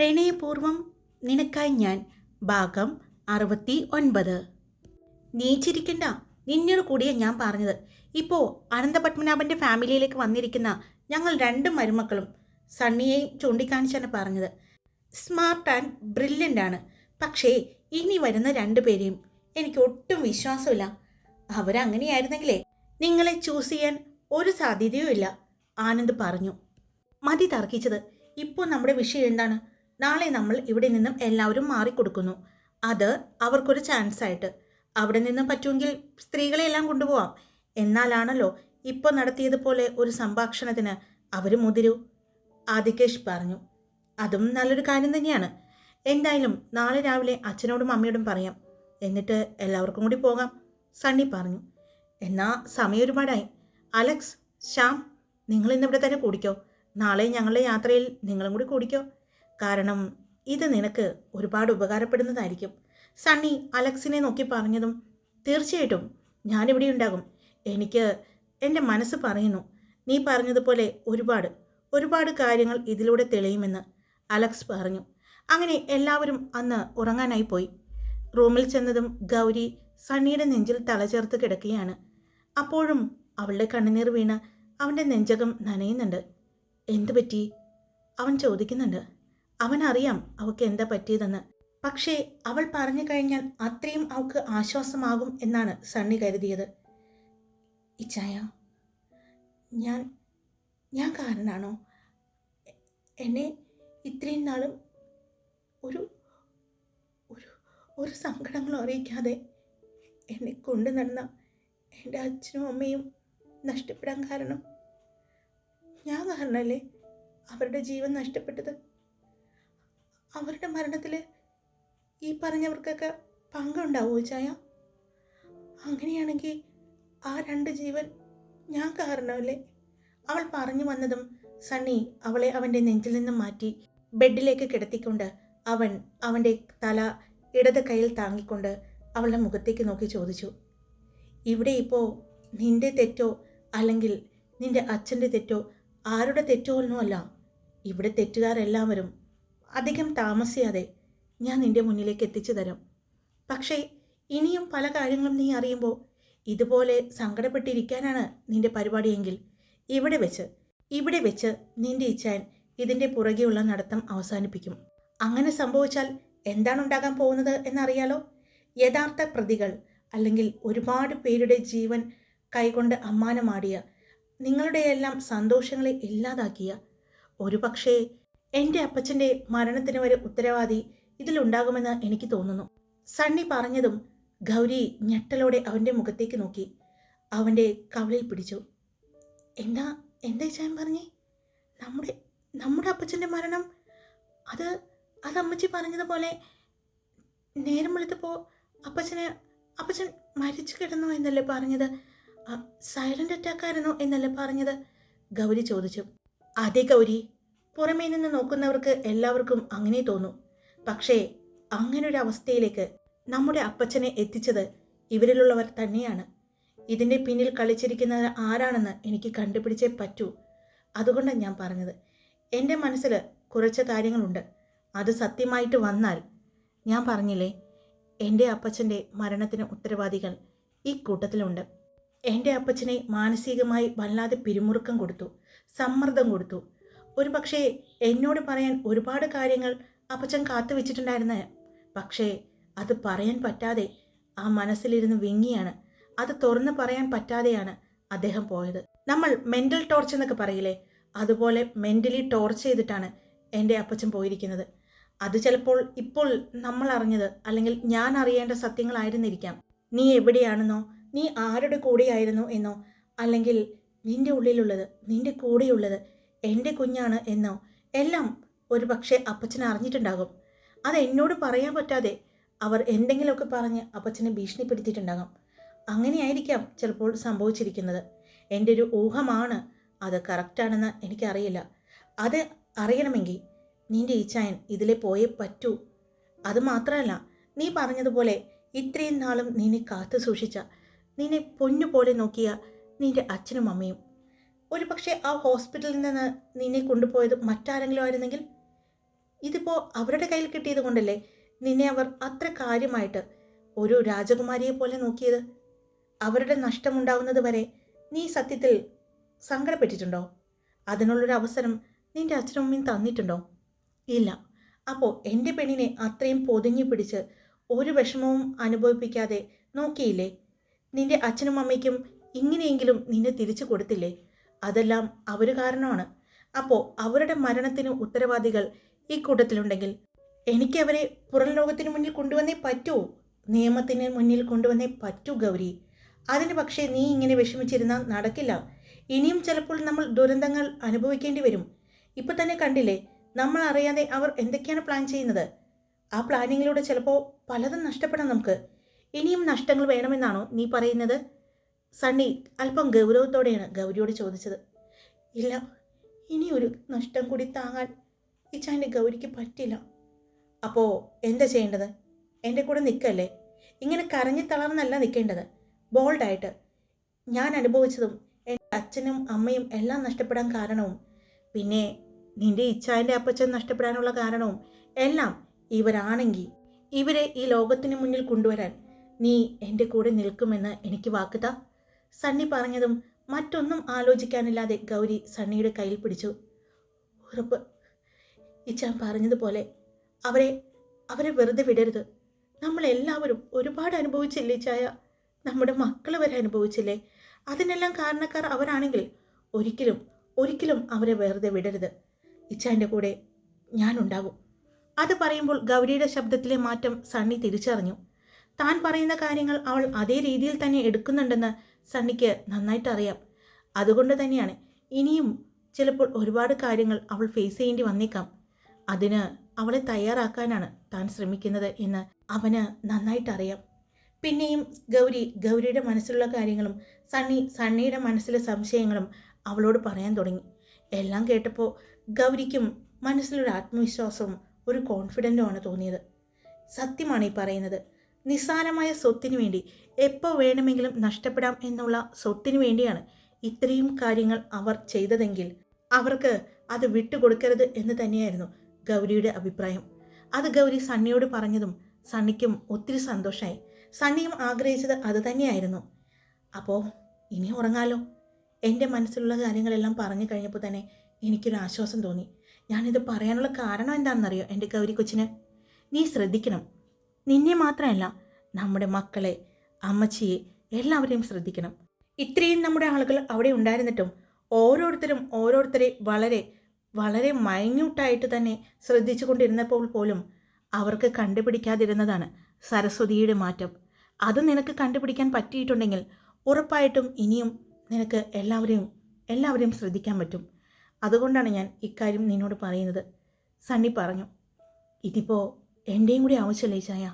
പ്രണയപൂർവം നിനക്കായി ഞാൻ ഭാഗം അറുപത്തി ഒൻപത് നീ ചിരിക്കണ്ട. നിന്നോട് കൂടിയ ഞാൻ പറഞ്ഞത്. ഇപ്പോൾ അനന്തപത്മനാഭന്റെ ഫാമിലിയിലേക്ക് വന്നിരിക്കുന്ന ഞങ്ങൾ രണ്ട് മരുമക്കളും സണ്ണിയെയും ചൂണ്ടിക്കാണിച്ചാണ് പറഞ്ഞത്. സ്മാർട്ട് ആൻഡ് ബ്രില്യന്റ് ആണ്. പക്ഷേ ഇനി വരുന്ന രണ്ടു പേരെയും എനിക്ക് ഒട്ടും വിശ്വാസമില്ല. അവരങ്ങനെയായിരുന്നെങ്കിലേ നിങ്ങളെ ചൂസ് ചെയ്യാൻ ഒരു സാധ്യതയും ഇല്ല ആനന്ദ് പറഞ്ഞു. മതി തർക്കിച്ചത്. ഇപ്പോൾ നമ്മുടെ വിഷയം എന്താണ്? നാളെ നമ്മൾ ഇവിടെ നിന്നും എല്ലാവരും മാറിക്കൊടുക്കുന്നു. അത് അവർക്കൊരു ചാൻസ് ആയിട്ട്. അവിടെ നിന്നും പറ്റുമെങ്കിൽ സ്ത്രീകളെയെല്ലാം കൊണ്ടുപോവാം. എന്നാലാണല്ലോ ഇപ്പോൾ നടത്തിയതുപോലെ ഒരു സംഭാഷണത്തിന് അവർ മുതിരൂ. ആദികേഷ് പറഞ്ഞു. അതും നല്ലൊരു കാര്യം തന്നെയാണ്. എന്തായാലും നാളെ രാവിലെ അച്ഛനോടും അമ്മയോടും പറയാം. എന്നിട്ട് എല്ലാവർക്കും കൂടി പോകാം. സണ്ണി പറഞ്ഞു. എന്നാ സമയം ഒരുപാടായി. അലക്സ് ശ്യാം നിങ്ങൾ ഇന്നിവിടെ തന്നെ കൂടിക്കോ. നാളെ ഞങ്ങളുടെ യാത്രയിൽ നിങ്ങളും കൂടി കൂടിക്കോ. കാരണം ഇത് നിനക്ക് ഒരുപാട് ഉപകാരപ്പെടുന്നതായിരിക്കും. സണ്ണി അലക്സിനെ നോക്കി പറഞ്ഞതും തീർച്ചയായിട്ടും ഞാനിവിടെ ഉണ്ടാകും. എനിക്ക് എന്റെ മനസ്സ് പറയുന്നു നീ പറഞ്ഞതുപോലെ ഒരുപാട് ഒരുപാട് കാര്യങ്ങൾ ഇതിലൂടെ തെളിയുമെന്ന് അലക്സ് പറഞ്ഞു. അങ്ങനെ എല്ലാവരും അന്ന് ഉറങ്ങാനായി പോയി. റൂമിൽ ചെന്നതും ഗൗരി സണ്ണിയുടെ നെഞ്ചിൽ തലചേർത്ത് കിടക്കുകയാണ്. അപ്പോഴും അവളുടെ കണ്ണുനീർ വീണ് അവന്റെ നെഞ്ചകം നനയുന്നുണ്ട്. എന്തു പറ്റി? അവൻ ചോദിക്കുന്നുണ്ട്. അവനറിയാം അവൾക്ക് എന്താ പറ്റിയതെന്ന്. പക്ഷേ അവൾ പറഞ്ഞു കഴിഞ്ഞാൽ അത്രയും അവൾക്ക് ആശ്വാസമാകും എന്നാണ് സണ്ണി കരുതിയത്. ഇച്ചായ ഞാൻ ഞാൻ കാരണമാണോ എന്നെ ഇത്രയും നാളും ഒരു ഒരു ഒരു സങ്കടങ്ങളും അറിയിക്കാതെ എന്നെ കൊണ്ടു നടന്ന എന്റെ അച്ഛനും അമ്മയും നഷ്ടപ്പെടാൻ കാരണം ഞാൻ കാരണമല്ലേ അവരുടെ ജീവൻ നഷ്ടപ്പെട്ടത്? അവരുടെ മരണത്തിൽ ഈ പറഞ്ഞവർക്കൊക്കെ പങ്കുണ്ടാവുമോ ചായ? അങ്ങനെയാണെങ്കിൽ ആ രണ്ട് ജീവൻ ഞാൻ കാരണമല്ലേ? അവൾ പറഞ്ഞു വന്നതും സണ്ണി അവളെ അവന്റെ നെഞ്ചിൽ നിന്നും മാറ്റി ബെഡിലേക്ക് കിടത്തിക്കൊണ്ട് അവൻ അവന്റെ തല ഇടത് കൈയിൽ താങ്ങിക്കൊണ്ട് അവളുടെ മുഖത്തേക്ക് നോക്കി ചോദിച്ചു ഇവിടെ ഇപ്പോൾ നിന്റെ തെറ്റോ അല്ലെങ്കിൽ നിന്റെ അച്ഛന്റെ തെറ്റോ? ആരുടെ തെറ്റോ ഒന്നുമല്ല ഇവിടെ തെറ്റുകാരെല്ലാവരും അധികം താമസിയാതെ ഞാൻ നിന്റെ മുന്നിലേക്ക് എത്തിച്ചു തരാം. പക്ഷേ ഇനിയും പല കാര്യങ്ങളും നീ അറിയുമ്പോൾ ഇതുപോലെ സങ്കടപ്പെട്ടിരിക്കാനാണ് നിന്റെ പരിപാടിയെങ്കിൽ ഇവിടെ വെച്ച് ഇവിടെ വെച്ച് നിന്റെ ഇച്ഛാൻ ഇതിന്റെ പുറകെയുള്ള നടത്തം അവസാനിപ്പിക്കും. അങ്ങനെ സംഭവിച്ചാൽ എന്താണ് ഉണ്ടാകാൻ പോകുന്നത് എന്നറിയാലോ? യഥാർത്ഥ പ്രതികൾ അല്ലെങ്കിൽ ഒരുപാട് പേരുടെ ജീവൻ കൈകൊണ്ട് അമ്മാനമാടിയ നിങ്ങളുടെയെല്ലാം സന്തോഷങ്ങളെ ഇല്ലാതാക്കിയ ഒരുപക്ഷേ എന്റെ അപ്പച്ചന്റെ മരണത്തിന് വരെ ഉത്തരവാദി ഇതിലുണ്ടാകുമെന്ന് എനിക്ക് തോന്നുന്നു. സണ്ണി പറഞ്ഞതും ഗൗരി ഞെട്ടലോടെ അവന്റെ മുഖത്തേക്ക് നോക്കി. അവന്റെ കവളിൽ പിടിച്ചു. എന്താ എന്താ ചാൻ പറഞ്ഞേ? നമ്മുടെ നമ്മുടെ അപ്പച്ചന്റെ മരണം? അത് അത് അമ്മച്ചി പറഞ്ഞതുപോലെ നേരം വെളുത്തപ്പോൾ അപ്പച്ചന് അപ്പച്ചൻ മരിച്ചു കിടന്നു എന്നല്ലേ പറഞ്ഞത്? സൈലന്റ് അറ്റാക്കായിരുന്നു എന്നല്ലേ പറഞ്ഞത്? ഗൗരി ചോദിച്ചു. അതെ ഗൗരി പുറമേ നിന്ന് നോക്കുന്നവർക്ക് എല്ലാവർക്കും അങ്ങനെ തോന്നും. പക്ഷേ അങ്ങനൊരു അവസ്ഥയിലേക്ക് നമ്മുടെ അപ്പച്ചനെ എത്തിച്ചത് ഇവരിലുള്ളവർ തന്നെയാണ്. ഇതിന്റെ പിന്നിൽ കളിച്ചിരിക്കുന്നത് ആരാണെന്ന് എനിക്ക് കണ്ടുപിടിച്ചേ പറ്റൂ. അതുകൊണ്ടാണ് ഞാൻ പറഞ്ഞത്. എന്റെ മനസ്സിൽ കുറച്ച് കാര്യങ്ങളുണ്ട്. അത് സത്യമായിട്ട് വന്നാൽ ഞാൻ പറഞ്ഞില്ലേ എന്റെ അപ്പച്ചന്റെ മരണത്തിന് ഉത്തരവാദികൾ ഈ കൂട്ടത്തിലുണ്ട്. എന്റെ അപ്പച്ചനെ മാനസികമായി വല്ലാതെ പിരിമുറുക്കം കൊടുത്തു സമ്മർദ്ദം കൊടുത്തു ഒരു പക്ഷേ എന്നോട് പറയാൻ ഒരുപാട് കാര്യങ്ങൾ അപ്പച്ചൻ കാത്തു വെച്ചിട്ടുണ്ടായിരുന്നു പക്ഷേ അത് പറയാൻ പറ്റാതെ ആ മനസ്സിലിരുന്ന് വിങ്ങിയാണ്. അത് തുറന്ന് പറയാൻ പറ്റാതെയാണ് അദ്ദേഹം പോയത്. നമ്മൾ മെന്റൽ ടോർച്ച് എന്നൊക്കെ പറയില്ലേ? അതുപോലെ മെന്റലി ടോർച്ച് ചെയ്തിട്ടാണ് എന്റെ അപ്പച്ചൻ പോയിരിക്കുന്നത്. അത് ചിലപ്പോൾ ഇപ്പോൾ നമ്മൾ അറിഞ്ഞത് അല്ലെങ്കിൽ ഞാൻ അറിയേണ്ട സത്യങ്ങളായിരുന്നിരിക്കാം. നീ എവിടെയാണെന്നോ നീ ആരുടെ കൂടെയായിരുന്നു എന്നോ അല്ലെങ്കിൽ നിന്റെ ഉള്ളിലുള്ളത് നിന്റെ കൂടെയുള്ളത് എന്റെ കുഞ്ഞാണ് എന്നോ? എല്ലാം ഒരു പക്ഷേ അപ്പച്ചൻ അറിഞ്ഞിട്ടുണ്ടാകും. അത് എന്നോട് പറയാൻ പറ്റാതെ അവർ എന്തെങ്കിലുമൊക്കെ പറഞ്ഞ് അപ്പച്ചനെ ഭീഷണിപ്പെടുത്തിയിട്ടുണ്ടാകും. അങ്ങനെയായിരിക്കാം ചിലപ്പോൾ സംഭവിച്ചിരിക്കുന്നത്. എന്റെ ഒരു ഊഹമാണ്. അത് കറക്റ്റാണെന്ന് എനിക്കറിയില്ല. അത് അറിയണമെങ്കിൽ നിന്റെ ഈച്ചായൻ ഇതിലെ പോയേ പറ്റൂ. അത് മാത്രമല്ല നീ പറഞ്ഞതുപോലെ ഇത്രയും നാളും നിന്നെ കാത്തു സൂക്ഷിച്ച നിന്നെ പൊന്നുപോലെ നോക്കിയ നിന്റെ അച്ഛനും അമ്മയും ഒരു പക്ഷേ ആ ഹോസ്പിറ്റലിൽ നിന്ന് നിന്നെ കൊണ്ടുപോയത് മറ്റാരെങ്കിലും ആയിരുന്നെങ്കിൽ? ഇതിപ്പോൾ അവരുടെ കയ്യിൽ കിട്ടിയത് കൊണ്ടല്ലേ നിന്നെ അവർ അത്ര കാര്യമായിട്ട് ഒരു രാജകുമാരിയെ പോലെ നോക്കിയത്? അവരുടെ നഷ്ടമുണ്ടാവുന്നത് വരെ നീ സത്യത്തിൽ സങ്കടപ്പെട്ടിട്ടുണ്ടോ? അതിനുള്ളൊരു അവസരം നിന്റെ അച്ഛനും അമ്മയും തന്നിട്ടുണ്ടോ? ഇല്ല. അപ്പോൾ എന്റെ പെണ്ണിനെ അത്രയും പൊതിഞ്ഞു പിടിച്ച് ഒരു വിഷമവും അനുഭവിപ്പിക്കാതെ നോക്കിയില്ലേ? നിന്റെ അച്ഛനും അമ്മയ്ക്കും ഇങ്ങനെയെങ്കിലും നിന്നെ തിരിച്ചു കൊടുത്തില്ലേ? അതെല്ലാം അവർ കാരണമാണ്. അപ്പോൾ അവരുടെ മരണത്തിന് ഉത്തരവാദികൾ ഈ കൂട്ടത്തിലുണ്ടെങ്കിൽ എനിക്ക് അവരെ പുറം ലോകത്തിന് മുന്നിൽ കൊണ്ടുവന്നേ പറ്റൂ. നിയമത്തിന് മുന്നിൽ കൊണ്ടുവന്നേ പറ്റൂ ഗൗരി. അതിന് പക്ഷേ നീ ഇങ്ങനെ വിഷമിച്ചിരുന്നാൽ നടക്കില്ല. ഇനിയും ചിലപ്പോൾ നമ്മൾ ദുരന്തങ്ങൾ അനുഭവിക്കേണ്ടി വരും. ഇപ്പം തന്നെ കണ്ടില്ലേ നമ്മൾ അറിയാതെ അവർ എന്തൊക്കെയാണ് പ്ലാൻ ചെയ്യുന്നത്? ആ പ്ലാനിങ്ങിലൂടെ ചിലപ്പോൾ പലതും നഷ്ടപ്പെടാം നമുക്ക്. ഇനിയും നഷ്ടങ്ങൾ വേണമെന്നാണോ നീ പറയുന്നത്? സണ്ണി അല്പം ഗൗരവത്തോടെയാണ് ഗൗരിയോട് ചോദിച്ചത്. ഇല്ല ഇനി ഒരു നഷ്ടം കൂടി താങ്ങാൻ ഇച്ചാന്റെ ഗൗരിക്ക് പറ്റില്ല. അപ്പോൾ എന്താ ചെയ്യേണ്ടത്? എന്റെ കൂടെ നിൽക്കല്ലേ? ഇങ്ങനെ കരഞ്ഞു തളർന്നല്ല നിൽക്കേണ്ടത്. ബോൾഡായിട്ട്. ഞാൻ അനുഭവിച്ചതും എന്റെ അച്ഛനും അമ്മയും എല്ലാം നഷ്ടപ്പെടാൻ കാരണവും പിന്നെ നിന്റെ ഇച്ഛാന്റെ അപ്പച്ചൻ നഷ്ടപ്പെടാനുള്ള കാരണവും എല്ലാം ഇവരാണെങ്കിൽ ഇവരെ ഈ ലോകത്തിന് മുന്നിൽ കൊണ്ടുവരാൻ നീ എന്റെ കൂടെ നിൽക്കുമെന്ന് എനിക്ക് വാക്കുതാ സണ്ണി പറഞ്ഞതും മറ്റൊന്നും ആലോചിക്കാനില്ലാതെ ഗൗരി സണ്ണിയുടെ കയ്യിൽ പിടിച്ചു. ഉറപ്പ്. ഇച്ചാൻ പറഞ്ഞതുപോലെ അവരെ അവരെ വെറുതെ വിടരുത്. നമ്മളെല്ലാവരും ഒരുപാട് അനുഭവിച്ചില്ലേ ചായ നമ്മുടെ മക്കൾ വരെ അനുഭവിച്ചില്ലേ? അതിനെല്ലാം കാരണക്കാർ അവരാണെങ്കിൽ ഒരിക്കലും ഒരിക്കലും അവരെ വെറുതെ വിടരുത്. ഇച്ചാന്റെ കൂടെ ഞാനുണ്ടാകും അത് പറയുമ്പോൾ ഗൗരിയുടെ ശബ്ദത്തിലെ മാറ്റം സണ്ണി തിരിച്ചറിഞ്ഞു. താൻ പറയുന്ന കാര്യങ്ങൾ അവൾ അതേ രീതിയിൽ തന്നെ എടുക്കുന്നുണ്ടെന്ന് സണ്ണിക്ക് നന്നായിട്ട് അറിയാം അതുകൊണ്ട് തന്നെയാണ് ഇനിയും ചിലപ്പോൾ ഒരുപാട് കാര്യങ്ങൾ അവൾ ഫേസ് ചെയ്യേണ്ടി വന്നേക്കാം. അതിന് അവളെ തയ്യാറാക്കാനാണ് താൻ ശ്രമിക്കുന്നത് എന്ന് അവന് നന്നായിട്ട് അറിയാം പിന്നെയും ഗൗരി ഗൗരിയുടെ മനസ്സിലുള്ള കാര്യങ്ങളും സണ്ണി സണ്ണിയുടെ മനസ്സിലെ സംശയങ്ങളും അവളോട് പറയാൻ തുടങ്ങി. എല്ലാം കേട്ടപ്പോൾ ഗൗരിക്കും മനസ്സിലൊരു ആത്മവിശ്വാസവും ഒരു കോൺഫിഡന്റുമാണ് തോന്നിയത്. സത്യമാണ് ഈ പറയുന്നത്. നിസ്സാരമായ സ്വത്തിനു വേണ്ടി എപ്പോൾ വേണമെങ്കിലും നഷ്ടപ്പെടാം എന്നുള്ള സ്വത്തിനു വേണ്ടിയാണ് ഇത്രയും കാര്യങ്ങൾ അവർ ചെയ്തതെങ്കിൽ അവർക്ക് അത് വിട്ടുകൊടുക്കരുത് എന്ന് തന്നെയായിരുന്നു ഗൗരിയുടെ അഭിപ്രായം. അത് ഗൗരി സണ്ണിയോട് പറഞ്ഞതും സണ്ണിക്കും ഒത്തിരി സന്തോഷമായി സണ്ണിയും ആഗ്രഹിച്ചത് അത് തന്നെയായിരുന്നു. അപ്പോൾ ഇനി ഉറങ്ങാലോ? എന്റെ മനസ്സിലുള്ള കാര്യങ്ങളെല്ലാം പറഞ്ഞു കഴിഞ്ഞപ്പോൾ തന്നെ എനിക്കൊരു ആശ്വാസം തോന്നി. ഞാനിത് പറയാനുള്ള കാരണം എന്താണെന്നറിയോ എന്റെ ഗൗരി കൊച്ചിന്? നീ ശ്രദ്ധിക്കണം. നിന്നെ മാത്രമല്ല നമ്മുടെ മക്കളെ അമ്മച്ചിയെ എല്ലാവരെയും ശ്രദ്ധിക്കണം. ഇത്രയും നമ്മുടെ ആളുകൾ അവിടെ ഉണ്ടായിരുന്നിട്ടും ഓരോരുത്തരും ഓരോരുത്തരെ വളരെ വളരെ മൈന്യൂട്ടായിട്ട് തന്നെ ശ്രദ്ധിച്ചു കൊണ്ടിരുന്നപ്പോൾ പോലും അവർക്ക് കണ്ടുപിടിക്കാതിരുന്നതാണ് സരസ്വതിയുടെ മാറ്റം. അത് നിനക്ക് കണ്ടുപിടിക്കാൻ പറ്റിയിട്ടുണ്ടെങ്കിൽ ഉറപ്പായിട്ടും ഇനിയും നിനക്ക് എല്ലാവരെയും എല്ലാവരെയും ശ്രദ്ധിക്കാൻ പറ്റും. അതുകൊണ്ടാണ് ഞാൻ ഇക്കാര്യം നിന്നോട് പറയുന്നത്. സണ്ണി പറഞ്ഞു ഇതിപ്പോൾ എന്റെയും കൂടി ആവശ്യമല്ലേ ചായ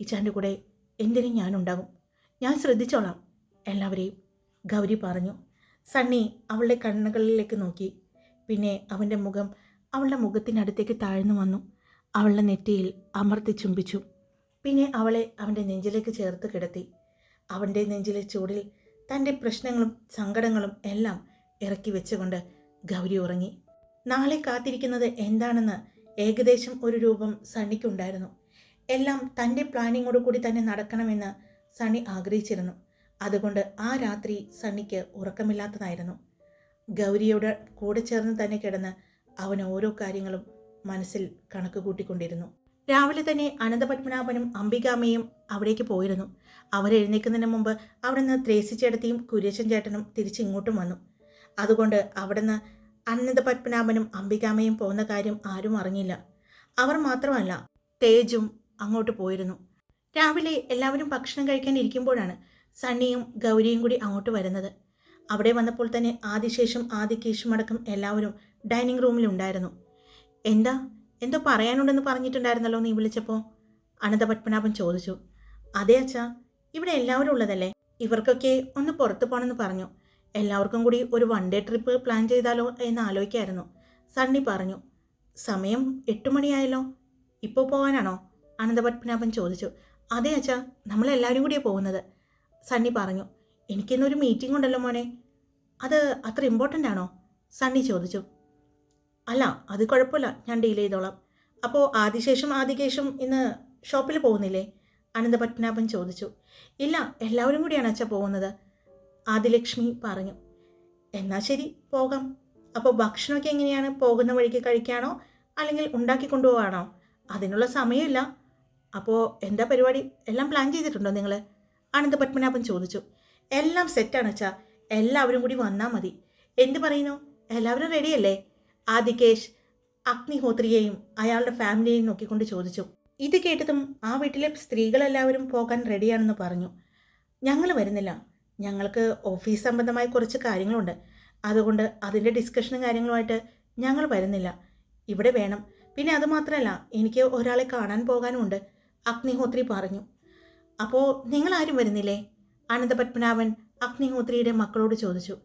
ഇച്ചാന്റെ കൂടെ എന്തിനും ഞാനുണ്ടാകും. ഞാൻ ശ്രദ്ധിച്ചോളാം എല്ലാവരെയും. ഗൗരി പറഞ്ഞു. സണ്ണി അവളുടെ കണ്ണുകളിലേക്ക് നോക്കി. പിന്നെ അവന്റെ മുഖം അവളുടെ മുഖത്തിനടുത്തേക്ക് താഴ്ന്നു വന്നു. അവളുടെ നെറ്റിയിൽ അമർത്തി ചുംബിച്ചു. പിന്നെ അവളെ അവന്റെ നെഞ്ചിലേക്ക് ചേർത്ത് കിടത്തി. അവന്റെ നെഞ്ചിലെ ചൂടിൽ തന്റെ പ്രശ്നങ്ങളും സങ്കടങ്ങളും എല്ലാം ഇറക്കി വെച്ചുകൊണ്ട് ഗൗരി ഉറങ്ങി. നാളെ കാത്തിരിക്കുന്നത് എന്താണെന്ന് ഏകദേശം ഒരു രൂപം സണ്ണിക്കുണ്ടായിരുന്നു. എല്ലാം തന്റെ പ്ലാനിങ്ങോട് കൂടി തന്നെ നടക്കണമെന്ന് സണ്ണി ആഗ്രഹിച്ചിരുന്നു. അതുകൊണ്ട് ആ രാത്രി സണ്ണിക്ക് ഉറക്കമില്ലാത്തതായിരുന്നു. ഗൗരിയോട് കൂടെ ചേർന്ന് തന്നെ കിടന്ന് അവൻ ഓരോ കാര്യങ്ങളും മനസ്സിൽ കണക്ക് കൂട്ടിക്കൊണ്ടിരുന്നു. രാവിലെ തന്നെ അനന്തപത്മനാഭനും അംബികാമ്മയും അവിടേക്ക് പോയിരുന്നു. അവരെഴുന്നേക്കുന്നതിന് മുമ്പ് അവിടെ നിന്ന് ത്രേസി ചേട്ടത്തിയും കുര്യേശൻ ചേട്ടനും തിരിച്ചിങ്ങോട്ടും വന്നു. അതുകൊണ്ട് അവിടുന്ന് അനന്തപത്മനാഭനും അംബികാമ്മയും പോകുന്ന കാര്യം ആരും അറിഞ്ഞില്ല. അവർ മാത്രമല്ല തേജും അങ്ങോട്ട് പോയിരുന്നു. രാവിലെ എല്ലാവരും ഭക്ഷണം കഴിക്കാൻ ഇരിക്കുമ്പോഴാണ് സണ്ണിയും ഗൗരിയും കൂടി അങ്ങോട്ട് വരുന്നത്. അവിടെ വന്നപ്പോൾ തന്നെ ആദിശേഷം ആദികേഷും അടക്കം എല്ലാവരും ഡൈനിങ് റൂമിലുണ്ടായിരുന്നു എന്താ? എന്തോ പറയാനുണ്ടെന്ന് പറഞ്ഞിട്ടുണ്ടായിരുന്നല്ലോ നീ വിളിച്ചപ്പോൾ? അനന്ത പത്മനാഭൻ ചോദിച്ചു. അതെ അച്ഛാ ഇവിടെ എല്ലാവരും ഉള്ളതല്ലേ? ഇവർക്കൊക്കെ ഒന്ന് പുറത്തു പോകണമെന്ന് പറഞ്ഞു. എല്ലാവർക്കും കൂടി ഒരു വൺ ഡേ ട്രിപ്പ് പ്ലാൻ ചെയ്താലോ എന്ന് ആലോചിക്കായിരുന്നു. സണ്ണി പറഞ്ഞു. സമയം എട്ട് മണിയായല്ലോ. ഇപ്പോൾ പോകാനാണോ? അനന്തപത്മനാഭൻ ചോദിച്ചു അതെ അച്ഛാ നമ്മളെല്ലാവരും കൂടിയാണ് പോകുന്നത്. സണ്ണി പറഞ്ഞു എനിക്കിന്നൊരു മീറ്റിംഗ് ഉണ്ടല്ലോ മോനെ. അത് അത്ര ഇമ്പോർട്ടന്റ് ആണോ? സണ്ണി ചോദിച്ചു അല്ല അത് കുഴപ്പമില്ല ഞാൻ ഡീൽ ചെയ്തോളാം. അപ്പോൾ ആദിശേഷം ആദികേശും ഇന്ന് ഷോപ്പിൽ പോകുന്നില്ലേ? അനന്തപത്മനാഭൻ ചോദിച്ചു ഇല്ല എല്ലാവരും കൂടിയാണ് അച്ഛ പോകുന്നത്. ആദിലക്ഷ്മി പറഞ്ഞു എന്നാൽ ശരി പോകാം. അപ്പോൾ ഭക്ഷണമൊക്കെ എങ്ങനെയാണ്? പോകുന്ന വഴിക്ക് കഴിക്കാണോ? അല്ലെങ്കിൽ ഉണ്ടാക്കി കൊണ്ടുപോകാണോ അതിനുള്ള സമയമില്ല. അപ്പോൾ എന്താ പരിപാടി? എല്ലാം പ്ലാൻ ചെയ്തിട്ടുണ്ടോ നിങ്ങൾ ആനന്ദ പത്മനാഭൻ ചോദിച്ചു. എല്ലാം സെറ്റാണ് അച്ഛാ. എല്ലാവരും കൂടി വന്നാൽ മതി. എന്ത് പറയുന്നു? എല്ലാവരും റെഡിയല്ലേ ആദികേഷ് അഗ്നിഹോത്രിയെയും അയാളുടെ ഫാമിലിയെയും നോക്കിക്കൊണ്ട് ചോദിച്ചു. ഇത് കേട്ടതും ആ വീട്ടിലെ സ്ത്രീകളെല്ലാവരും പോകാൻ റെഡിയാണെന്ന് പറഞ്ഞു. ഞങ്ങൾ വരുന്നില്ല. ഞങ്ങൾക്ക് ഓഫീസ് സംബന്ധമായ കുറച്ച് കാര്യങ്ങളുണ്ട്. അതുകൊണ്ട് അതിന്റെ ഡിസ്കഷനും കാര്യങ്ങളുമായിട്ട് ഞങ്ങൾ വരുന്നില്ല. ഇവിടെ വേണം. പിന്നെ അതുമാത്രമല്ല എനിക്ക് ഒരാളെ കാണാൻ പോകാനുമുണ്ട്. അഗ്നിഹോത്രി പറഞ്ഞു. അപ്പോൾ നിങ്ങൾ ആരും വരുന്നില്ലേ? അനന്തപത്മനാഭൻ അഗ്നിഹോത്രിയുടെ മക്കളോട് ചോദിച്ചു.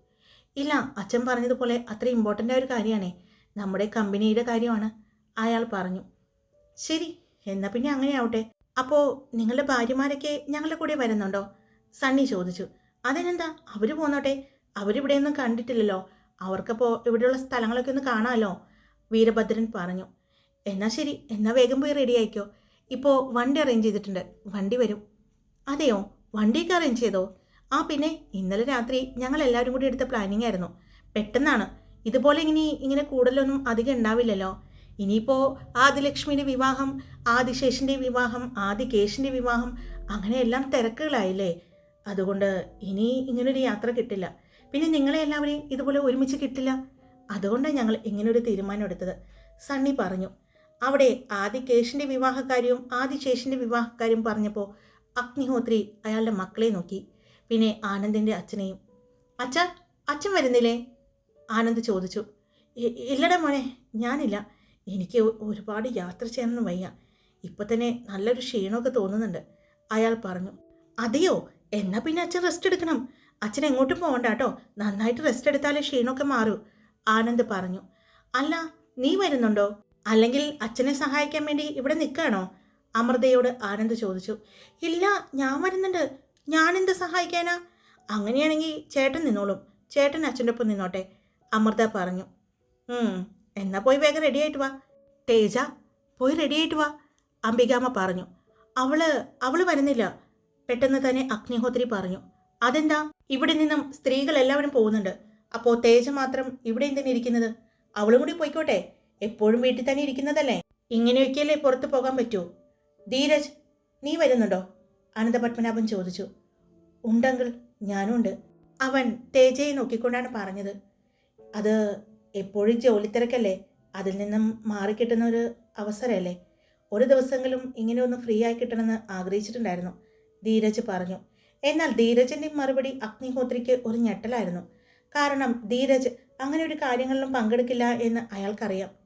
ഇല്ല അച്ഛൻ പറഞ്ഞതുപോലെ അത്ര ഇമ്പോർട്ടന്റ് ആയ ഒരു കാര്യമാണേ. നമ്മുടെ കമ്പനിയുടെ കാര്യമാണ് അയാൾ പറഞ്ഞു. ശരി എന്നാൽ പിന്നെ അങ്ങനെ ആവട്ടെ അപ്പോൾ നിങ്ങളുടെ ഭാര്യമാരൊക്കെ ഞങ്ങളുടെ കൂടെ വരുന്നുണ്ടോ? സണ്ണി ചോദിച്ചു. അതിനെന്താ? അവർ പോന്നോട്ടെ. അവരിവിടെയൊന്നും കണ്ടിട്ടില്ലല്ലോ. അവർക്കപ്പോൾ ഇവിടെയുള്ള സ്ഥലങ്ങളൊക്കെ ഒന്ന് കാണാമല്ലോ വീരഭദ്രൻ പറഞ്ഞു. എന്നാൽ ശരി എന്നാൽ വേഗം പോയി റെഡി ആയിക്കോ. ഇപ്പോൾ വണ്ടി അറേഞ്ച് ചെയ്തിട്ടുണ്ട്. വണ്ടി വരും. അതെയോ? വണ്ടിയൊക്കെ അറേഞ്ച് ചെയ്തോ? ആ പിന്നെ ഇന്നലെ രാത്രി ഞങ്ങൾ എല്ലാവരും കൂടി എടുത്ത പ്ലാനിങ് ആയിരുന്നു. പെട്ടെന്നാണ്. ഇതുപോലെ ഇനി ഇങ്ങനെ കൂടുതലൊന്നും അധികം ഉണ്ടാവില്ലല്ലോ. ഇനിയിപ്പോൾ ആദിലക്ഷ്മിയുടെ വിവാഹം ആദിശേഷിന്റെ വിവാഹം ആദികേശിന്റെ വിവാഹം അങ്ങനെയെല്ലാം തിരക്കുകളായില്ലേ? അതുകൊണ്ട് ഇനി ഇങ്ങനൊരു യാത്ര കിട്ടില്ല. പിന്നെ നിങ്ങളെ എല്ലാവരെയും ഇതുപോലെ ഒരുമിച്ച് കിട്ടില്ല? അതുകൊണ്ടാണ് ഞങ്ങൾ ഇങ്ങനൊരു തീരുമാനം എടുത്തത്. സണ്ണി പറഞ്ഞു. അവിടെ ആദികേശിന്റെ വിവാഹക്കാര്യവും ആദിശേഷിന്റെ വിവാഹക്കാര്യം പറഞ്ഞപ്പോൾ അഗ്നിഹോത്രി അയാളുടെ മക്കളെ നോക്കി. പിന്നെ ആനന്ദിന്റെ അച്ഛനെയും. അച്ഛ അച്ഛൻ വരുന്നില്ലേ? ആനന്ദ് ചോദിച്ചു. ഇല്ലട മോനെ ഞാനില്ല. എനിക്ക് ഒരുപാട് യാത്ര ചെയ്യാനൊന്നും വയ്യ. ഇപ്പം തന്നെ നല്ലൊരു ക്ഷീണമൊക്കെ തോന്നുന്നുണ്ട്. അയാൾ പറഞ്ഞു. അതെയോ? എന്നാൽ പിന്നെ അച്ഛൻ റെസ്റ്റ് എടുക്കണം. അച്ഛൻ എങ്ങോട്ടും പോകണ്ട കേട്ടോ. നന്നായിട്ട് റെസ്റ്റ് എടുത്താലേ ക്ഷീണമൊക്കെ മാറൂ. ആനന്ദ് പറഞ്ഞു. അല്ല നീ വരുന്നുണ്ടോ? അല്ലെങ്കിൽ അച്ഛനെ സഹായിക്കാൻ വേണ്ടി ഇവിടെ നിൽക്കുകയാണോ? അമൃതയോട് ആനന്ദ് ചോദിച്ചു. ഇല്ല ഞാൻ വരുന്നുണ്ട്. ഞാൻ എന്ത് സഹായിക്കാനാ? അങ്ങനെയാണെങ്കിൽ ചേട്ടൻ നിന്നോളും. ചേട്ടൻ അച്ഛന്റെ ഒപ്പം നിന്നോട്ടെ. അമൃത പറഞ്ഞു. എന്നാൽ എന്നാ പോയി വേഗം റെഡി ആയിട്ട് വാ. തേജ പോയി റെഡി ആയിട്ട് വാ. അംബികാമ്മ പറഞ്ഞു. അവൾ അവൾ വരുന്നില്ല. പെട്ടെന്ന് തന്നെ അഗ്നിഹോത്രി പറഞ്ഞു. അതെന്താ? ഇവിടെ നിന്നും സ്ത്രീകൾ എല്ലാവരും പോകുന്നുണ്ട്. അപ്പോൾ തേജ മാത്രം ഇവിടെ എന്തിനിരിക്കുന്നത് അവളും കൂടി പോയിക്കോട്ടെ. എപ്പോഴും വീട്ടിൽ തന്നെ ഇരിക്കുന്നതല്ലേ? ഇങ്ങനെയൊക്കെയല്ലേ പുറത്ത് പോകാൻ പറ്റൂ? ധീരജ് നീ വരുന്നുണ്ടോ? അനന്തപത്മനാഭൻ ചോദിച്ചു. ഉണ്ടെങ്കിൽ ഞാനും ഉണ്ട്. അവൻ തേജയെ നോക്കിക്കൊണ്ടാണ് പറഞ്ഞത്. അത് എപ്പോഴും ജോലി തിരക്കല്ലേ? അതിൽ നിന്നും മാറിക്കിട്ടുന്ന ഒരു അവസരമല്ലേ? ഒരു ദിവസങ്ങളും ഇങ്ങനെ ഒന്ന് ഫ്രീ ആയി കിട്ടണമെന്ന് ആഗ്രഹിച്ചിട്ടുണ്ടായിരുന്നു. ധീരജ് പറഞ്ഞു. എന്നാൽ ധീരജിന്റെ മറുപടി അഗ്നിഹോത്രിക്ക് ഒരു ഞെട്ടലായിരുന്നു. കാരണം ധീരജ് അങ്ങനെ ഒരു കാര്യങ്ങളിലും പങ്കെടുക്കില്ല എന്ന് അയാൾക്കറിയാം.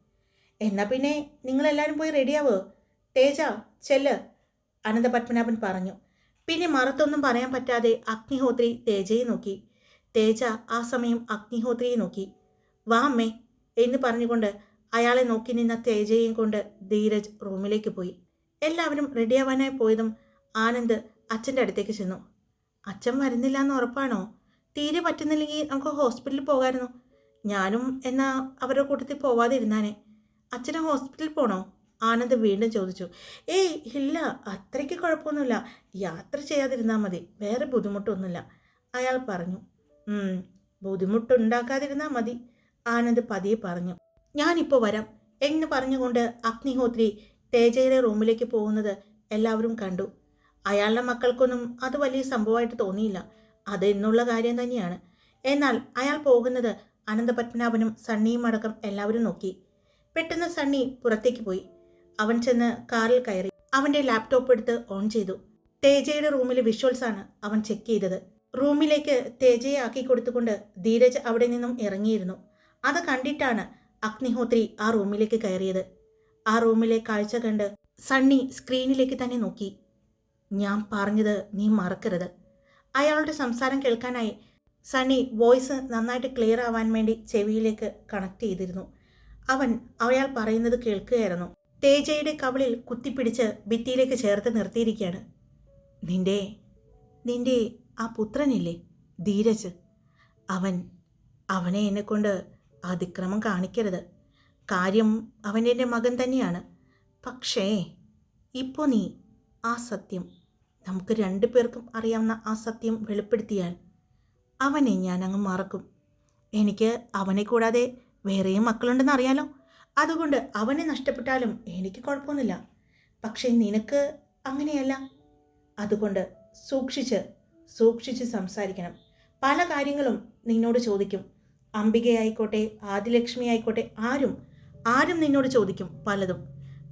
എന്നാ പിന്നെ നിങ്ങളെല്ലാവരും പോയി റെഡിയാവോ തേജ ചെല്ല് അനന്തപത്മനാഭൻ പറഞ്ഞു. പിന്നെ മറുത്തൊന്നും പറയാൻ പറ്റാതെ അഗ്നിഹോത്രി തേജയെ നോക്കി. തേജ ആ സമയം അഗ്നിഹോത്രിയെ നോക്കി. വാ അമ്മേ എന്ന് പറഞ്ഞുകൊണ്ട് അയാളെ നോക്കി നിന്ന തേജയെയും കൊണ്ട് ധീരജ് റൂമിലേക്ക് പോയി. എല്ലാവരും റെഡിയാവാനായി പോയതും ആനന്ദ് അച്ഛന്റെ അടുത്തേക്ക് ചെന്നു. അച്ഛൻ വരുന്നില്ല എന്ന് ഉറപ്പാണോ? തീരെ പറ്റുന്നില്ലെങ്കിൽ നമുക്ക് ഹോസ്പിറ്റലിൽ പോകാമായിരുന്നു. ഞാനും എന്നാ അവരുടെ കൂട്ടത്തിൽ പോവാതെ ഇരുന്നാനെ അച്ഛനെ ഹോസ്പിറ്റലിൽ പോണോ? ആനന്ദ് വീണ്ടും ചോദിച്ചു. ഏയ് ഇല്ല അത്രയ്ക്ക് കുഴപ്പമൊന്നുമില്ല. യാത്ര ചെയ്യാതിരുന്നാൽ മതി. വേറെ ബുദ്ധിമുട്ടൊന്നുമില്ല. അയാൾ പറഞ്ഞു. "ഉം, ബുദ്ധിമുട്ടുണ്ടാക്കാതിരുന്നാൽ മതി. ആനന്ദ് പതിയെ പറഞ്ഞു. ഞാനിപ്പോൾ വരാം. എന്ന് പറഞ്ഞുകൊണ്ട് അഗ്നിഹോത്രി തേജയുടെ റൂമിലേക്ക് പോകുന്നത് എല്ലാവരും കണ്ടു. അയാളുടെ മക്കൾക്കൊന്നും അത് വലിയ സംഭവമായിട്ട് തോന്നിയില്ല. അത് എന്നുള്ള കാര്യം തന്നെയാണ്. എന്നാൽ അയാൾ പോകുന്നത് അനന്തപത്മനാഭനും സണ്ണിയും അടക്കം എല്ലാവരും നോക്കി. പെട്ടെന്ന് സണ്ണി പുറത്തേക്ക് പോയി. അവൻ ചെന്ന് കാറിൽ കയറി അവന്റെ ലാപ്ടോപ്പ് എടുത്ത് ഓൺ ചെയ്തു. തേജയുടെ റൂമിലെ വിഷ്വൽസ് ആണ് അവൻ ചെക്ക് ചെയ്തത്. റൂമിലേക്ക് തേജയെ ആക്കി കൊടുത്തുകൊണ്ട് ധീരജ് അവിടെ നിന്നും ഇറങ്ങിയിരുന്നു. അത് കണ്ടിട്ടാണ് അഗ്നിഹോത്രി ആ റൂമിലേക്ക് കയറിയത്. ആ റൂമിലെ കാഴ്ച കണ്ട് സണ്ണി സ്ക്രീനിലേക്ക് തന്നെ നോക്കി. ഞാൻ പറഞ്ഞത് നീ മറക്കരുത്. അയാളുടെ സംസാരം കേൾക്കാനായി സണ്ണി വോയിസ് നന്നായിട്ട് ക്ലിയർ ആവാൻ വേണ്ടി ചെവിയിലേക്ക് കണക്ട് ചെയ്തിരുന്നു. അവൻ അയാൾ പറയുന്നത് കേൾക്കുകയായിരുന്നു. തേജയുടെ കവളിൽ കുത്തിപ്പിടിച്ച് ഭിത്തിയിലേക്ക് ചേർത്ത് നിർത്തിയിരിക്കുകയാണ്. നിന്റെ നിന്റെ ആ പുത്രനില്ലേ ധീരജ്? അവൻ അവനെ എന്നെക്കൊണ്ട് അതിക്രമം കാണിക്കരുത്. കാര്യം അവൻ എന്റെ മകൻ തന്നെയാണ്. പക്ഷേ ഇപ്പോൾ നീ ആ സത്യം നമുക്ക് രണ്ടു പേർക്കും അറിയാവുന്ന ആ സത്യം വെളിപ്പെടുത്തിയാൽ അവനെ ഞാൻ അങ്ങ് മറക്കും. എനിക്ക് അവനെ കൂടാതെ വേറെയും മക്കളുണ്ടെന്ന് അറിയാലോ. അതുകൊണ്ട് അവനെ നഷ്ടപ്പെട്ടാലും എനിക്ക് കുഴപ്പമൊന്നുമില്ല. പക്ഷേ നിനക്ക് അങ്ങനെയല്ല. അതുകൊണ്ട് സൂക്ഷിച്ച് സൂക്ഷിച്ച് സംസാരിക്കണം. പല കാര്യങ്ങളും നിന്നോട് ചോദിക്കും. അംബികയായിക്കോട്ടെ ആദിലക്ഷ്മി ആയിക്കോട്ടെ ആരും ആരും നിന്നോട് ചോദിക്കും പലതും.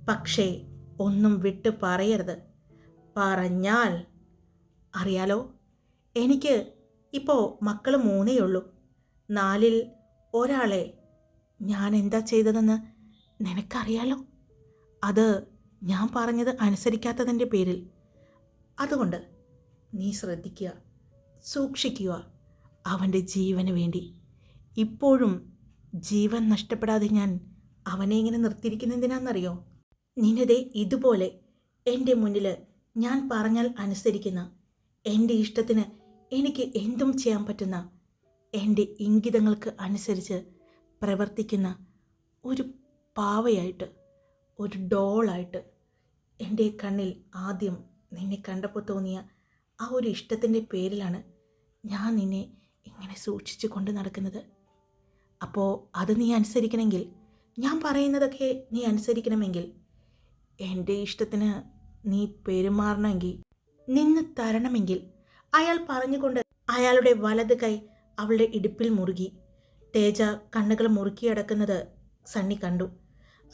പക്ഷേ ഒന്നും വിട്ട് പറയരുത്. പറഞ്ഞാൽ അറിയാലോ എനിക്ക് ഇപ്പോൾ മക്കൾ മൂന്നേ ഉള്ളൂ നാലിൽ ഒരാളെ ഞാൻ എന്താ ചെയ്തതെന്ന് നിനക്കറിയാലോ? അത് ഞാൻ പറഞ്ഞത് അനുസരിക്കാത്തതിന്റെ പേരിൽ. അതുകൊണ്ട് നീ ശ്രദ്ധിക്കുക സൂക്ഷിക്കുക അവന്റെ ജീവന് വേണ്ടി. ഇപ്പോഴും ജീവൻ നഷ്ടപ്പെടാതെ ഞാൻ അവനെ ഇങ്ങനെ നിർത്തിയിരിക്കുന്നതിനാണെന്നറിയോ നിനതെ ഇതുപോലെ എന്റെ മുന്നിൽ ഞാൻ പറഞ്ഞാൽ അനുസരിക്കുന്ന എന്റെ ഇഷ്ടത്തിന് എനിക്ക് എന്തും ചെയ്യാൻ പറ്റുന്ന എന്റെ ഇംഗിതങ്ങൾക്ക് അനുസരിച്ച് പ്രവർത്തിക്കുന്ന ഒരു പാവയായിട്ട് ഒരു ഡോളായിട്ട് എന്റെ കണ്ണിൽ ആദ്യം നിന്നെ കണ്ടപ്പോൾ തോന്നിയ ആ ഒരു ഇഷ്ടത്തിന്റെ പേരിലാണ് ഞാൻ നിന്നെ ഇങ്ങനെ സൂക്ഷിച്ചു കൊണ്ട് നടക്കുന്നത്. അപ്പോൾ അത് നീ അനുസരിക്കണമെങ്കിൽ ഞാൻ പറയുന്നതൊക്കെ നീ അനുസരിക്കണമെങ്കിൽ എന്റെ ഇഷ്ടത്തിന് നീ പെരുമാറണമെങ്കിൽ നിന്ന് തരണമെങ്കിൽ അയാൾ പറഞ്ഞുകൊണ്ട് അയാളുടെ വലത് കൈ അവളുടെ ഇടുപ്പിൽ മുറുകി തേജ കണ്ണുകൾ മുറുക്കിയടക്കുന്നത് സണ്ണി കണ്ടു.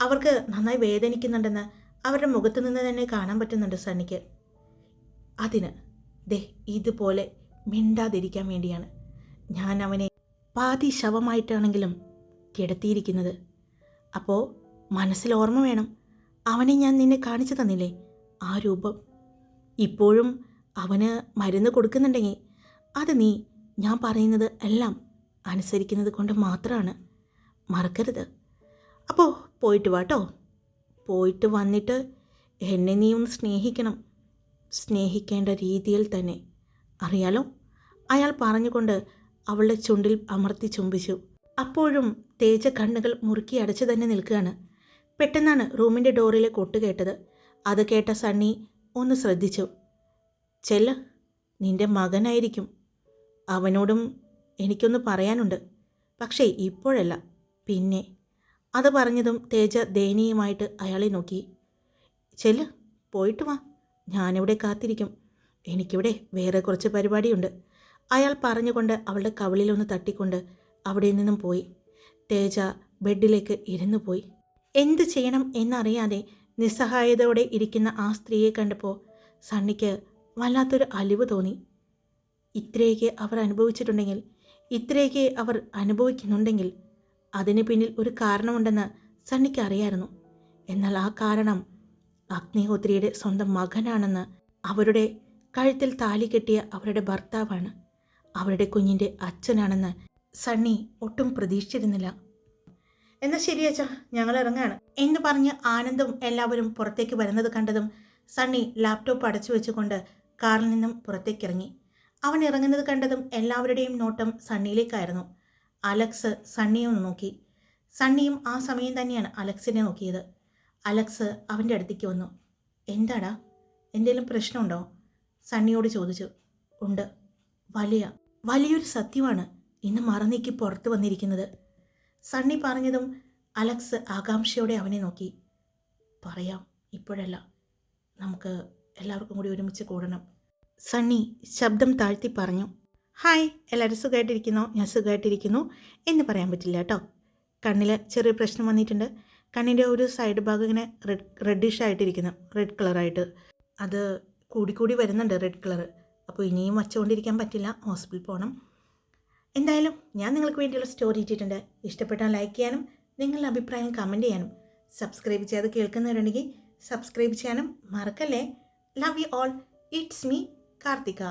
അവർക്ക് നന്നായി വേദനിക്കുന്നുണ്ടെന്ന് അവരുടെ മുഖത്ത് നിന്ന് തന്നെ കാണാൻ പറ്റുന്നുണ്ട് സണ്ണിക്ക്. അതിന് ദേ ഇതുപോലെ മിണ്ടാതിരിക്കാൻ വേണ്ടിയാണ് ഞാൻ അവനെ പാതി ശവമായിട്ടാണെങ്കിലും കിടത്തിയിരിക്കുന്നത്. അപ്പോൾ മനസ്സിൽ ഓർമ്മ വേണം. അവനെ ഞാൻ നിന്നെ കാണിച്ചു തന്നില്ലേ? ആ രൂപം. ഇപ്പോഴും അവന് മരുന്ന് കൊടുക്കുന്നുണ്ടെങ്കിൽ അത് നീ ഞാൻ പറയുന്നത് എല്ലാം അനുസരിക്കുന്നത് കൊണ്ട് മാത്രമാണ് മറക്കരുത്. അപ്പോൾ പോയിട്ട് വാട്ടോ പോയിട്ട് വന്നിട്ട് എന്നെ നീ ഒന്ന് സ്നേഹിക്കണം. സ്നേഹിക്കേണ്ട രീതിയിൽ തന്നെ. അറിയാലോ? അയാൾ പറഞ്ഞുകൊണ്ട് അവളുടെ ചുണ്ടിൽ അമർത്തി ചുംബിച്ചു. അപ്പോഴും തേജ കണ്ണുകൾ മുറുക്കി അടച്ചു തന്നെ നിൽക്കുകയാണ്. പെട്ടെന്നാണ് റൂമിന്റെ ഡോറിലെ കൊട്ട് കേട്ടത്. അത് കേട്ട സണ്ണി ഒന്ന് ശ്രദ്ധിച്ചു. ചെല്ല നിന്റെ മകനായിരിക്കും. അവനോടും എനിക്കൊന്ന് പറയാനുണ്ട്. പക്ഷേ ഇപ്പോഴല്ല. പിന്നെ അത് പറഞ്ഞതും തേജ ദയനീയമായിട്ട് അയാളെ നോക്കി. ചെല്ല് പോയിട്ട് വാ. ഞാനിവിടെ കാത്തിരിക്കും. എനിക്കിവിടെ വേറെ കുറച്ച് പരിപാടിയുണ്ട്. അയാൾ പറഞ്ഞുകൊണ്ട് അവളുടെ കവിളിലൊന്ന് തട്ടിക്കൊണ്ട് അവിടെ നിന്നും പോയി. തേജ ബെഡിലേക്ക് ഇരുന്നു പോയി. എന്ത് ചെയ്യണം എന്നറിയാതെ നിസ്സഹായതയോടെ ഇരിക്കുന്ന ആ സ്ത്രീയെ കണ്ടപ്പോൾ സണ്ണിക്ക് വല്ലാത്തൊരു അലിവ് തോന്നി. ഇത്രയൊക്കെ അവർ അനുഭവിച്ചിട്ടുണ്ടെങ്കിൽ ഇത്രയൊക്കെ അവർ അനുഭവിക്കുന്നുണ്ടെങ്കിൽ അതിന് പിന്നിൽ ഒരു കാരണമുണ്ടെന്ന് സണ്ണിക്ക് അറിയായിരുന്നു. എന്നാൽ ആ കാരണം അഗ്നിഹോത്രിയുടെ സ്വന്തം മകനാണെന്ന് അവരുടെ കഴുത്തിൽ താലി കെട്ടിയ അവരുടെ ഭർത്താവാണ്. അവരുടെ കുഞ്ഞിന്റെ അച്ഛനാണെന്ന് സണ്ണി ഒട്ടും പ്രതീക്ഷിച്ചിരുന്നില്ല. എന്നാൽ ശരി അച്ഛാ ഞങ്ങൾ ഇറങ്ങാണ് എന്ന് പറഞ്ഞ് ആനന്ദും എല്ലാവരും പുറത്തേക്ക് വരുന്നത് കണ്ടതും സണ്ണി ലാപ്ടോപ്പ് അടച്ചു വെച്ചുകൊണ്ട് കാറിൽ നിന്നും പുറത്തേക്ക് ഇറങ്ങി അവൻ ഇറങ്ങുന്നത് കണ്ടതും എല്ലാവരുടെയും നോട്ടം സണ്ണിയിലേക്കായിരുന്നു. അലക്സ് സണ്ണിയെ ഒന്ന് നോക്കി. സണ്ണിയും ആ സമയം തന്നെയാണ് അലക്സിനെ നോക്കിയത്. അലക്സ് അവന്റെ അടുത്തേക്ക് വന്നു. എന്താടാ? എന്തെങ്കിലും പ്രശ്നമുണ്ടോ? സണ്ണിയോട് ചോദിച്ചു. ഉണ്ട്. വലിയ വലിയൊരു സത്യമാണ് ഇന്ന് മറന്നേക്ക് പുറത്ത് വന്നിരിക്കുന്നത്. സണ്ണി പറഞ്ഞതും അലക്സ് ആകാംക്ഷയോടെ അവനെ നോക്കി. പറയാം ഇപ്പോഴല്ല. നമുക്ക് എല്ലാവർക്കും കൂടി ഒരുമിച്ച് കൂടണം. സണ്ണി ശബ്ദം താഴ്ത്തി പറഞ്ഞു ഹായ് എല്ലാവരും സുഖമായിട്ടിരിക്കുന്നു ഞാൻ സുഖമായിട്ടിരിക്കുന്നു എന്ന് പറയാൻ പറ്റില്ല കേട്ടോ കണ്ണിൽ ചെറിയ പ്രശ്നം വന്നിട്ടുണ്ട്. കണ്ണിന്റെ ഒരു സൈഡ് ഭാഗം ഇങ്ങനെ റെഡ് റെഡിഷ് ആയിട്ടിരിക്കുന്നു റെഡ് കളറായിട്ട് അത് കൂടിക്കൂടി വരുന്നുണ്ട് റെഡ് കളർ അപ്പോൾ ഇനിയും വച്ചുകൊണ്ടിരിക്കാൻ പറ്റില്ല. ഹോസ്പിറ്റലിൽ പോകണം എന്തായാലും ഞാൻ നിങ്ങൾക്ക് വേണ്ടിയുള്ള സ്റ്റോറി ഇട്ടിട്ടുണ്ട്. ഇഷ്ടപ്പെട്ടാൽ ലൈക്ക് ചെയ്യാനും നിങ്ങളുടെ അഭിപ്രായം കമന്റ് ചെയ്യാനും സബ്സ്ക്രൈബ് ചെയ്ത് കേൾക്കുന്നവരുണ്ടെങ്കിൽ സബ്സ്ക്രൈബ് ചെയ്യാനും മറക്കല്ലേ? Love you all it's me Karthika